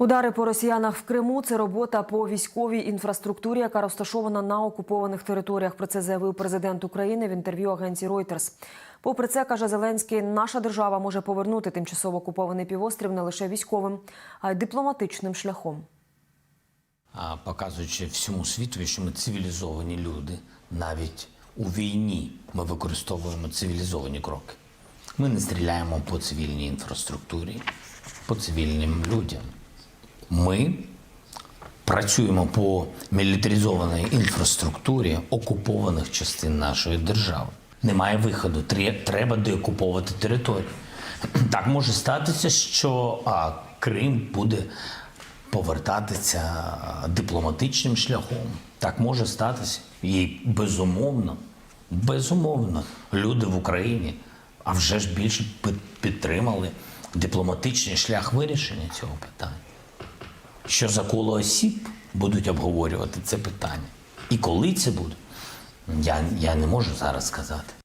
Удари по росіянах в Криму це робота по військовій інфраструктурі, яка розташована на окупованих територіях. Про це заявив президент України в інтерв'ю агенції Reuters. Попри це, каже Зеленський, наша держава може повернути тимчасово окупований півострів не лише військовим, а й дипломатичним шляхом. показуючи всьому світу, що ми цивілізовані люди, навіть у війні ми використовуємо цивілізовані кроки. Ми не стріляємо по цивільній інфраструктурі, по цивільним людям. Ми працюємо по мілітаризованій інфраструктурі окупованих частин нашої держави. Немає виходу, треба деокуповувати територію. Так може статися, що а, Крим буде повертатися дипломатичним шляхом. Так може статися. І безумовно, безумовно, люди в Україні, а вже ж більше підтримали дипломатичний шлях вирішення цього питання. Що за коло осіб будуть обговорювати це питання? І коли це буде, я, я не можу зараз сказати.